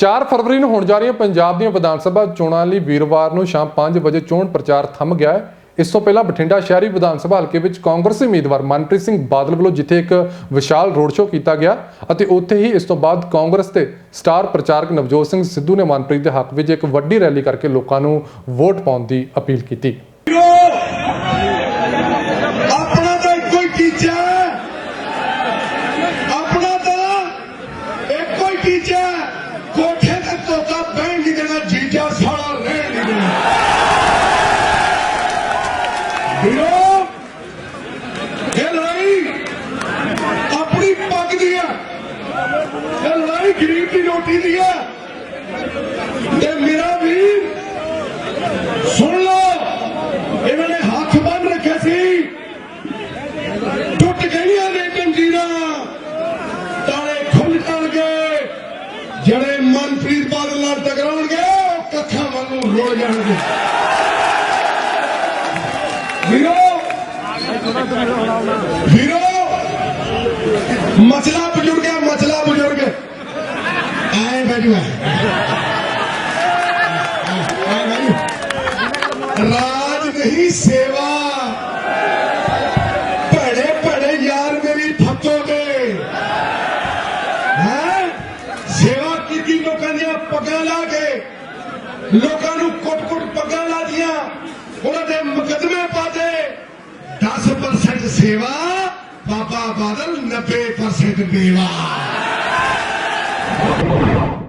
4 ਫਰਵਰੀ ਨੂੰ ਹੋਣ ਜਾ ਰਹੀਆਂ ਪੰਜਾਬ ਦੀਆਂ ਵਿਧਾਨ ਸਭਾ ਚੋਣਾਂ ਲਈ ਵੀਰਵਾਰ ਨੂੰ ਸ਼ਾਮ 5 ਵਜੇ ਚੋਣ ਪ੍ਰਚਾਰ ਥੰਮ ਗਿਆ ਹੈ। ਇਸ ਤੋਂ ਪਹਿਲਾਂ ਬਠਿੰਡਾ ਸ਼ਹਿਰੀ ਵਿਧਾਨ ਸਭਾ ਹਲਕੇ ਵਿੱਚ ਕਾਂਗਰਸੀ ਉਮੀਦਵਾਰ ਮਨਪ੍ਰੀਤ ਸਿੰਘ ਬਾਦਲ ਵੱਲੋਂ ਜਿੱਥੇ ਇੱਕ ਵਿਸ਼ਾਲ ਰੋਡ ਸ਼ੋਅ ਕੀਤਾ ਗਿਆ ਅਤੇ ਉੱਥੇ ਹੀ ਇਸ ਤੋਂ ਬਾਅਦ ਕਾਂਗਰਸ ਦੇ ਸਟਾਰ ਪ੍ਰਚਾਰਕ ਨਵਜੋਤ ਸਿੰਘ ਸਿੱਧੂ ਨੇ ਮਨਪ੍ਰੀਤ ਦੇ ਹੱਕ ਵਿੱਚ ਇੱਕ ਵੱਡੀ ਰੈਲੀ ਕਰਕੇ ਲੋਕਾਂ ਨੂੰ ਵੋਟ ਪਾਉਣ ਦੀ ਅਪੀਲ ਕੀਤੀ। ਵੀਰੋ ਇਹ ਲੜਾਈ ਆਪਣੀ ਪੱਗ ਦੀ ਹੈ ਇਹ ਲੜਾਈ ਗਰੀਬ ਦੀ ਰੋਟੀ ਦੀ ਹੈ ਤੇ ਮੇਰਾ ਵੀਰ, ਸੁਣ ਲਓ, ਇਹਨਾਂ ਨੇ ਹੱਥ ਬੰਨ ਰੱਖੇ ਸੀ। ਟੁੱਟ ਗਈਆਂ ਨੇ ਜੰਜੀਰਾਂ ਤਾਲੇ ਖੁੱਲ ਜਾਣਗੇ। ਜਿਹੜੇ ਮਨਪ੍ਰੀਤ ਬਾਦਲ ਨਾਲ ਟਕਰਾਉਣਗੇ ਉਹ ਕੱਖਾਂ ਵਾਂਗੂ ਰੁੜ ਜਾਣਗੇ। ਵੀਰੋ ਵੀਰੋ ਮਸਲਾ ਬਜ਼ੁਰਗ ਹੈ, ਮਸਲਾ ਬਜ਼ੁਰਗ। ਆਏ ਬੈਠੋ ਰਾਜ ਨਹੀਂ, ਸੇਵਾ। ਭੜੇ ਭੜੇ ਯਾਰ ਮੇਰੀ ਠੱਕੋਗੇ ਹੈ? ਸੇਵਾ ਕੀਤੀ ਲੋਕਾਂ ਦੀਆਂ ਪੱਗਾਂ ਲਾ ਕੇ। ਲੋਕਾਂ ਨੂੰ ਕੁੱਟ-ਕੁੱਟ ਪੱਗਾਂ ਲਾ ਦੀਆਂ ਉਹਨਾਂ ਦੇ ਮੁਕਦਮੇ ਪਾਦੇ 10% ਸੇਵਾ ਬਾਬਾ ਬਾਦਲ 90% ਬੇਵਾ